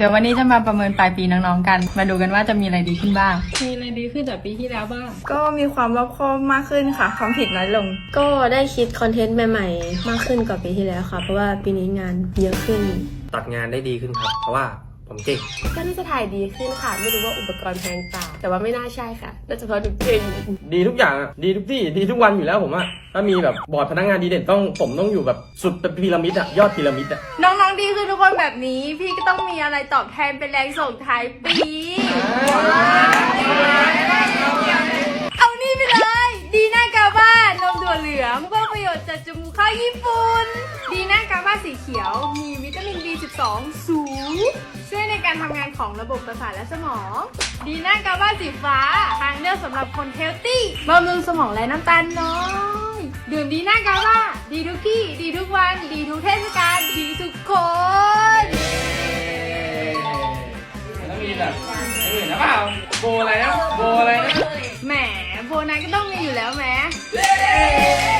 เดี๋ยววันนี้จะมาประเมินปลายปีน้องๆกัน มาดูกันว่าจะมีอะไรดีขึ้นบ้าง มีอะไรดีขึ้นจากปีที่แล้วบ้าง ก็มีความรอบคอบมากขึ้นค่ะ ความผิดน้อยลง ก็ได้คิดคอนเทนต์ใหม่ๆ มากขึ้นกว่าปีที่แล้วค่ะ เพราะว่าปีนี้งานเยอะขึ้น ตัดงานได้ดีขึ้นครับ เพราะว่า ผมเก่งก็น่าจะถ่ายดีขึ้นค่ะ ไม่รู้ว่าอุปกรณ์แพงเปล่าแต่ว่าไม่น่าใช่ค่ะน่าจะเพราะหนูเก่งดีทุกอย่างอะดีทุกที่ดีทุกวันอยู่แล้วผมอะถ้ามีแบบบอร์ดพนักงานดีเด่นต้องผมต้องอยู่แบบสุดพีระมิดอะยอดพีระมิดอะน้องๆดีคือทุกคนแบบนี้ พี่ก็ต้องมีอะไรตอบแทนเป็นแรงส่งท้ายปี ประโยชน์จากจมูกข้าวญี่ปุ่น ดีน่ากาบ้าสีเขียว มีวิตามิน B12 สูง ช่วยในการทำงานของระบบประสาทและสมอง ดีน่ากาบ้าสีฟ้า ทางเลือกสำหรับคนเฮลตี้บำรุงสมองและน้ำตาลน้อยดื่มดีน่ากาบ้า ดีทุกที่ ดีทุกวัน ดีทุกเทศกาล ดีทุกคนแล้วมีแบบอื่นนะเปล่าโบอะไรนะโบอะไรนะแหมโบนัสก็ต้องมีอยู่แล้วแหมเ